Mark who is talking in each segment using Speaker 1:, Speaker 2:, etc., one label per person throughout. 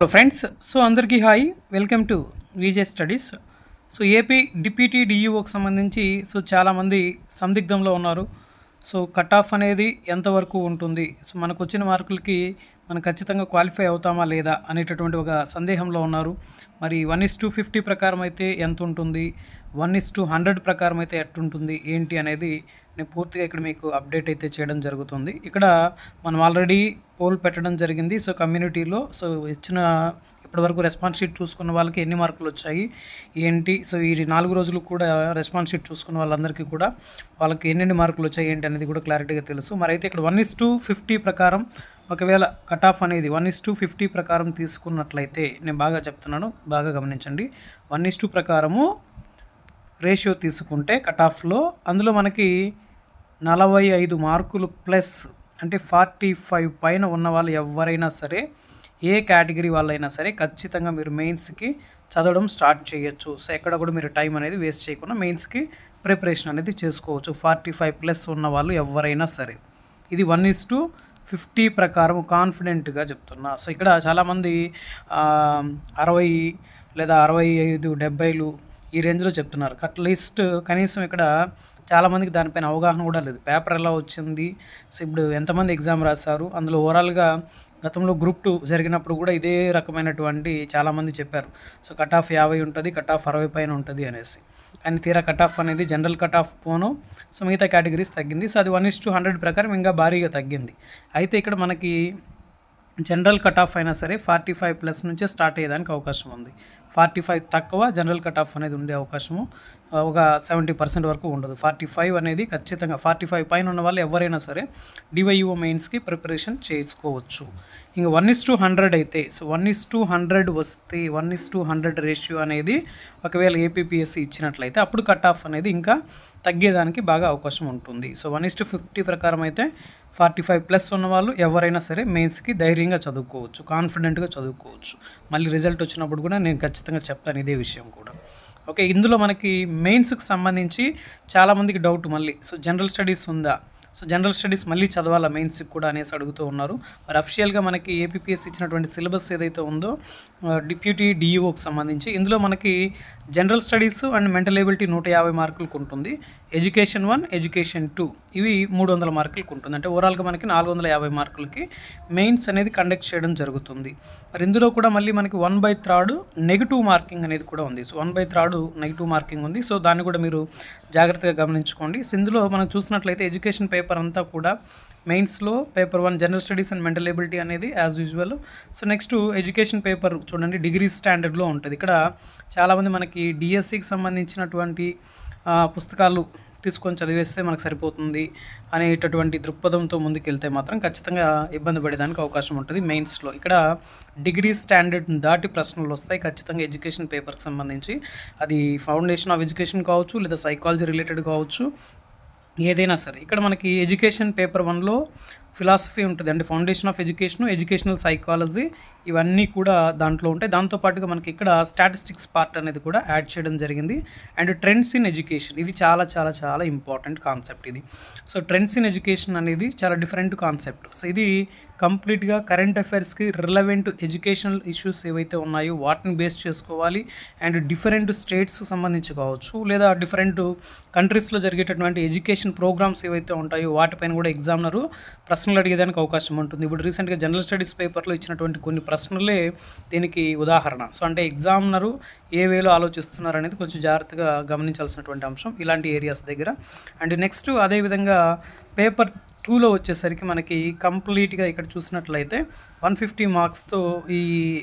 Speaker 1: Hello friends so అందరికీ hi welcome to VJ studies so AP deputy డిఈఓకి సంబంధించి so చాలామంది సందిగ్ధంలో ఉన్నారు. సో కట్ ఆఫ్ అనేది ఎంతవరకు ఉంటుంది? సో మనకు వచ్చిన మార్కులకి మనం ఖచ్చితంగా క్వాలిఫై అవుతామా లేదా అనేటటువంటి ఒక సందేహంలో ఉన్నారు. మరి వన్ ఇస్ టూ ఫిఫ్టీ ప్రకారం అయితే ఎంత ఉంటుంది? వన్ ఇస్ టూ హండ్రెడ్ ప్రకారం అయితే ఎట్టుంటుంది ఏంటి అనేది నేను పూర్తిగా ఇక్కడ మీకు అప్డేట్ అయితే చేయడం జరుగుతుంది. ఇక్కడ మనం ఆల్రెడీ పోల్ పెట్టడం జరిగింది. సో కమ్యూనిటీలో సో ఇచ్చిన ఇప్పటివరకు రెస్పాన్స్ షీట్ చూసుకున్న వాళ్ళకి ఎన్ని మార్కులు వచ్చాయి? ఏంటి? సో ఈ నాలుగు రోజులు కూడా రెస్పాన్స్ షీట్ చూసుకున్న వాళ్ళందరికీ కూడా వాళ్ళకి ఎన్నెన్ని మార్కులు వచ్చాయి? ఏంటి అనేది కూడా క్లారిటీగా తెలుసు. మరి అయితే ఇక్కడ వన్ ఇస్ టూ ఫిఫ్టీ ప్రకారం ఒకవేళ కట్ ఆఫ్ అనేది వన్ ఇస్ టూ ఫిఫ్టీ ప్రకారం తీసుకున్నట్లయితే నేను బాగా చెప్తున్నాను బాగా గమనించండి. వన్ ఇస్ టూ ప్రకారము రేషియో తీసుకుంటే కట్ ఆఫ్లో అందులో మనకి నలభై ఐదు మార్కులు ప్లస్ అంటే ఫార్టీ ఫైవ్ పైన ఉన్న వాళ్ళు ఎవరైనా సరే ఏ కేటగిరీ వాళ్ళైనా సరే ఖచ్చితంగా మీరు మెయిన్స్కి చదవడం స్టార్ట్ చేయొచ్చు. సో ఎక్కడ కూడా మీరు టైం అనేది వేస్ట్ చేయకుండా మెయిన్స్కి ప్రిపరేషన్ అనేది చేసుకోవచ్చు. ఫార్టీ ఫైవ్ ప్లస్ ఉన్న వాళ్ళు ఎవరైనా సరే. ఇది వన్ ఇస్ టు ఫిఫ్టీ ప్రకారం కాన్ఫిడెంట్గా చెప్తున్నా. సో ఇక్కడ చాలామంది అరవై లేదా అరవై ఐదు డెబ్బైలు ఈ రేంజ్లో చెప్తున్నారు. అట్లీస్ట్ కనీసం ఇక్కడ చాలామందికి దానిపైన అవగాహన కూడా లేదు. పేపర్ ఎలా వచ్చింది? సో ఇప్పుడు ఎంతమంది ఎగ్జామ్ రాశారు? అందులో ఓవరాల్గా గతంలో గ్రూప్ టూ జరిగినప్పుడు కూడా ఇదే రకమైనటువంటి చాలామంది చెప్పారు. సో కట్ ఆఫ్ యాభై ఉంటుంది కట్ ఆఫ్ అరవై పైన ఉంటుంది అనేసి. కానీ తీరా కట్ ఆఫ్ అనేది జనరల్ కట్ ఆఫ్ పోను. సో మిగతా కేటగిరీస్ తగ్గింది. సో అది వన్ ఇస్ టూ హండ్రెడ్ ప్రకారం ఇంకా భారీగా తగ్గింది. అయితే ఇక్కడ మనకి జనరల్ కట్ ఆఫ్ అయినా సరే ఫార్టీ ఫైవ్ ప్లస్ నుంచే స్టార్ట్ అయ్యేదానికి అవకాశం ఉంది. ఫార్టీ ఫైవ్ తక్కువ జనరల్ కట్ ఆఫ్ అనేది ఉండే అవకాశము. ఒక సెవెంటీ పర్సెంట్ వరకు ఉండదు. ఫార్టీ ఫైవ్ అనేది ఖచ్చితంగా ఫార్టీ ఫైవ్ పైన ఉన్న వాళ్ళు ఎవరైనా సరే డివైఓ మెయిన్స్కి ప్రిపరేషన్ చేసుకోవచ్చు. ఇంకా వన్ ఇస్ టూ హండ్రెడ్ అయితే so one is two hundred వస్తే one is two hundred ratio అనేది ఒకవేళ ఏపీపీఎస్సీ ఇచ్చినట్లయితే అప్పుడు కట్ ఆఫ్ అనేది ఇంకా తగ్గేదానికి బాగా అవకాశం ఉంటుంది. So one is two fifty ప్రకారం అయితే ఫార్టీ ఫైవ్ ప్లస్ ఉన్న వాళ్ళు ఎవరైనా సరే మెయిన్స్కి ధైర్యంగా చదువుకోవచ్చు కాన్ఫిడెంట్గా చదువుకోవచ్చు. మళ్ళీ రిజల్ట్ వచ్చినప్పుడు కూడా నేను ఖచ్చితంగా చెప్తాను ఇదే విషయం కూడా. ఓకే ఇందులో మనకి మెయిన్స్కి సంబంధించి చాలామందికి డౌట్ మళ్ళీ. సో జనరల్ స్టడీస్ ఉందా? సో జనరల్ స్టడీస్ మళ్ళీ చదవాలా మెయిన్స్కి కూడా అనేసి అడుగుతూ ఉన్నారు. మరి అఫిషియల్గా మనకి ఏపీఎస్ ఇచ్చినటువంటి సిలబస్ ఏదైతే ఉందో డిప్యూటీ డిఈఓకి సంబంధించి ఇందులో మనకి general studies and mental ability నూట యాభై మార్కులకు ఉంటుంది. Education one education two. ఇవి మూడు వందల మార్కులకు ఉంటుంది. అంటే ఓవరాల్గా మనకి నాలుగు వందల యాభై మార్కులకి మెయిన్స్ అనేది కండక్ట్ చేయడం జరుగుతుంది. మరి ఇందులో కూడా మళ్ళీ మనకి one by third negative marking అనేది కూడా ఉంది. So one by third negative marking ఉంది. సో దాన్ని కూడా మీరు జాగ్రత్తగా గమనించుకోండి. సో ఇందులో మనం చూసినట్లయితే ఎడ్యుకేషన్ పేపర్ అంతా కూడా మెయిన్స్లో paper one general studies and mental ability అనేది as usual so next education paper చూడండి డిగ్రీ స్టాండర్డ్లో ఉంటుంది. ఇక్కడ చాలామంది మనకి డిఎస్సికి సంబంధించినటువంటి పుస్తకాలు తీసుకొని చదివేస్తే మనకు సరిపోతుంది అనేటటువంటి దృక్పథంతో ముందుకెళ్తే మాత్రం ఖచ్చితంగా ఇబ్బంది పడేదానికి అవకాశం ఉంటుంది మెయిన్స్లో ఇక్కడ డిగ్రీ స్టాండర్డ్ దాటి ప్రశ్నలు వస్తాయి. ఖచ్చితంగా ఎడ్యుకేషన్ పేపర్కి సంబంధించి. అది ఫౌండేషన్ ఆఫ్ ఎడ్యుకేషన్ కావచ్చు లేదా సైకాలజీ రిలేటెడ్ కావచ్చు. ఏదైనా సరే. ఇక్కడ మనకి ఎడ్యుకేషన్ పేపర్ వన్లో ఫిలాసఫీ ఉంటుంది. అంటే foundation of education educational psychology ఇవన్నీ కూడా దాంట్లో ఉంటాయి. దాంతోపాటుగా మనకి ఇక్కడ స్టాటిస్టిక్స్ పార్ట్ అనేది కూడా యాడ్ చేయడం జరిగింది. And trends in education. ఇది చాలా చాలా చాలా ఇంపార్టెంట్ కాన్సెప్ట్ ఇది. సో ట్రెండ్స్ ఇన్ ఎడ్యుకేషన్ అనేది చాలా డిఫరెంట్ కాన్సెప్ట్. సో ఇది కంప్లీట్గా కరెంట్ అఫైర్స్కి రిలవెంట్ ఎడ్యుకేషనల్ ఇష్యూస్ ఏవైతే ఉన్నాయో వాటిని బేస్ చేసుకోవాలి. అండ్ డిఫరెంట్ స్టేట్స్కి సంబంధించి కావచ్చు లేదా డిఫరెంట్ కంట్రీస్లో జరిగేటటువంటి ఎడ్యుకేషన్ ప్రోగ్రామ్స్ ఏవైతే ఉంటాయో వాటిపైన కూడా ఎగ్జామినరు ప్రశ్నలు అడిగేదానికి అవకాశం ఉంటుంది. ఇప్పుడు రీసెంట్గా జనరల్ స్టడీస్ పేపర్లో ఇచ్చినటువంటి కొన్ని ప్రశ్నలే దీనికి ఉదాహరణ. సో అంటే ఎగ్జామినరు ఏ వేలో ఆలోచిస్తున్నారు అనేది కొంచెం జాగ్రత్తగా గమనించాల్సినటువంటి అంశం ఇలాంటి ఏరియాస్ దగ్గర. అండ్ నెక్స్ట్ అదేవిధంగా పేపర్ టూలో వచ్చేసరికి మనకి కంప్లీట్గా ఇక్కడ చూసినట్లయితే వన్ ఫిఫ్టీ మార్క్స్తో ఈ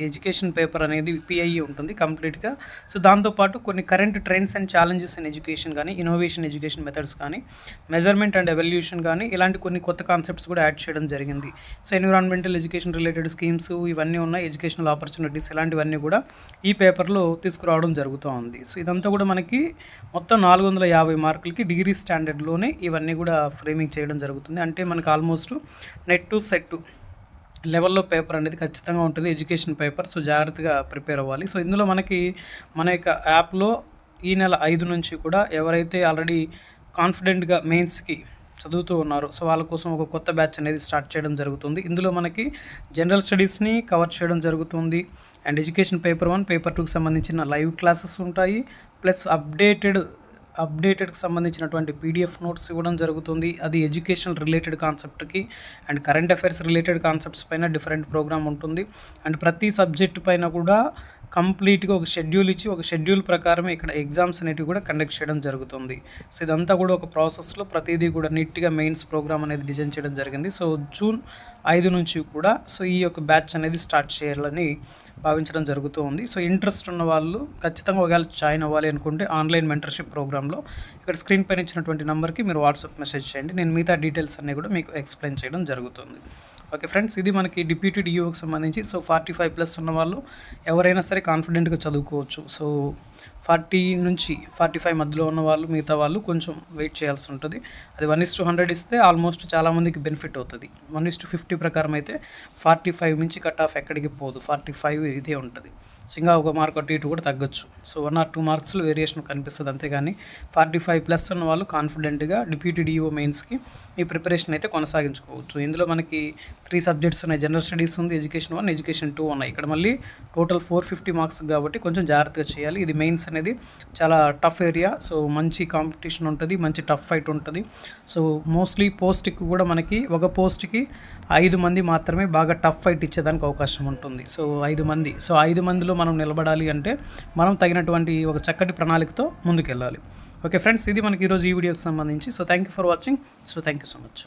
Speaker 1: ఎడ్యుకేషన్ పేపర్ అనేది పిఐఈ ఉంటుంది కంప్లీట్గా. సో దాంతోపాటు కొన్ని current trends and challenges in education కానీ ఇన్నోవేషన్ ఎడ్యుకేషన్ మెథడ్స్ కానీ మెజర్మెంట్ అండ్ ఎవల్యూషన్ కానీ ఇలాంటి కొన్ని కొత్త కాన్సెప్ట్స్ కూడా యాడ్ చేయడం జరిగింది. So environmental education related schemes ఇవన్నీ ఉన్నాయి ఎడ్యుకేషనల్ ఆపర్చునిటీస్ ఇలాంటివన్నీ కూడా ఈ పేపర్లో తీసుకురావడం జరుగుతూ ఉంది. సో ఇదంతా కూడా మనకి మొత్తం నాలుగు వందల యాభై మార్కులకి డిగ్రీ స్టాండర్డ్లోనే ఇవన్నీ కూడా ఫ్రేమింగ్ చేయడం జరుగుతుంది. అంటే అంటే మనకు ఆల్మోస్ట్ నెట్ టు సెట్ లెవెల్లో పేపర్ అనేది ఖచ్చితంగా ఉంటుంది ఎడ్యుకేషన్ పేపర్ సో జాగ్రత్తగా ప్రిపేర్ అవ్వాలి. సో ఇందులో మనకి మన యొక్క యాప్లో ఈ నెల ఐదు నుంచి కూడా ఎవరైతే ఆల్రెడీ కాన్ఫిడెంట్గా మెయిన్స్కి చదువుతూ ఉన్నారు సో వాళ్ళ కోసం ఒక కొత్త బ్యాచ్ అనేది స్టార్ట్ చేయడం జరుగుతుంది. ఇందులో మనకి జనరల్ స్టడీస్ని కవర్ చేయడం జరుగుతుంది. And education paper one paper టూకి సంబంధించిన లైవ్ క్లాసెస్ ఉంటాయి. ప్లస్ అప్డేటెడ్ అప్డేటెడ్కి సంబంధించినటువంటి పీడిఎఫ్ నోట్స్ ఇవ్వడం జరుగుతుంది. అది education related కాన్సెప్ట్కి and current affairs related concepts పైన డిఫరెంట్ ప్రోగ్రామ్ ఉంటుంది. అండ్ ప్రతి సబ్జెక్ట్ పైన కూడా కంప్లీట్గా ఒక షెడ్యూల్ ఇచ్చి ఒక షెడ్యూల్ ప్రకారమే ఇక్కడ ఎగ్జామ్స్ అనేటివి కూడా కండక్ట్ చేయడం జరుగుతుంది. సో ఇదంతా కూడా ఒక ప్రాసెస్లో ప్రతిదీ కూడా నీట్గా మెయిన్స్ ప్రోగ్రామ్ అనేది డిజైన్ చేయడం జరిగింది. సో జూన్ ఐదు నుంచి కూడా సో ఈ యొక్క బ్యాచ్ అనేది స్టార్ట్ చేయాలని భావించడం జరుగుతూ ఉంది. సో ఇంట్రెస్ట్ ఉన్న వాళ్ళు ఖచ్చితంగా ఒకవేళ జాయిన్ అవ్వాలి అనుకుంటే ఆన్లైన్ మెంటర్షిప్ ప్రోగ్రాంలో ఇక్కడ స్క్రీన్ పైన ఇచ్చినటువంటి నెంబర్కి మీరు వాట్సాప్ మెసేజ్ చేయండి. నేను మిగతా డీటెయిల్స్ అన్నీ కూడా మీకు ఎక్స్ప్లెయిన్ చేయడం జరుగుతుంది. ఓకే ఫ్రెండ్స్ ఇది మనకి డిప్యూటీ డియూకి సంబంధించి. సో ఫార్టీ ఫైవ్ ప్లస్ ఉన్న వాళ్ళు ఎవరైనా సరే కాన్ఫిడెంట్గా చదువుకోవచ్చు. సో ఫార్టీ నుంచి ఫార్టీ ఫైవ్ మధ్యలో ఉన్న వాళ్ళు మిగతా వాళ్ళు కొంచెం వెయిట్ చేయాల్సి ఉంటుంది. అది వన్ ఇస్ టు హండ్రెడ్ ఇస్తే ఆల్మోస్ట్ చాలామందికి బెనిఫిట్ అవుతుంది. వన్ ఇస్ టు ఫిఫ్టీ ప్రకారం అయితే ఫార్టీ ఫైవ్ నుంచి కట్ ఆఫ్ ఎక్కడికి పోదు. ఫార్టీ ఫైవ్ ఇదే ఉంటుంది. సో ఇంకా ఒక మార్క్ అటు ఇటు కూడా తగ్గొచ్చు. సో వన్ ఆర్ టూ మార్క్స్లో వేరియేషన్ కనిపిస్తుంది అంతేగాని ఫార్టీ ఫైవ్ ప్లస్ ఉన్న వాళ్ళు కాన్ఫిడెంట్గా డిప్యూటీ డిఓ మెయిన్స్కి ఈ ప్రిపరేషన్ అయితే కొనసాగించుకోవచ్చు. ఇందులో మనకి త్రీ సబ్జెక్ట్స్ ఉన్నాయి. జనరల్ స్టడీస్ ఉంది ఎడ్యుకేషన్ వన్ ఎడ్యుకేషన్ టూ ఉన్నాయి. ఇక్కడ మళ్ళీ టోటల్ ఫోర్ ఫిఫ్టీ మార్క్స్ కాబట్టి కొంచెం జాగ్రత్తగా చేయాలి. ఇది మెయిన్ మెయిన్స్ అనేది చాలా టఫ్ ఏరియా సో మంచి కాంపిటీషన్ ఉంటుంది మంచి టఫ్ ఫైట్ ఉంటుంది. సో మోస్ట్లీ పోస్ట్కి కూడా మనకి ఒక పోస్ట్కి ఐదు మంది మాత్రమే బాగా టఫ్ ఫైట్ ఇచ్చేదానికి అవకాశం ఉంటుంది. సో ఐదు మంది. సో ఐదు మందిలో మనం నిలబడాలి అంటే మనం తగినటువంటి ఒక చక్కటి ప్రణాళికతో ముందుకెళ్ళాలి. ఓకే ఫ్రెండ్స్ ఇది మనకి ఈరోజు ఈ వీడియోకి సంబంధించి. So thank you for watching so thank you so much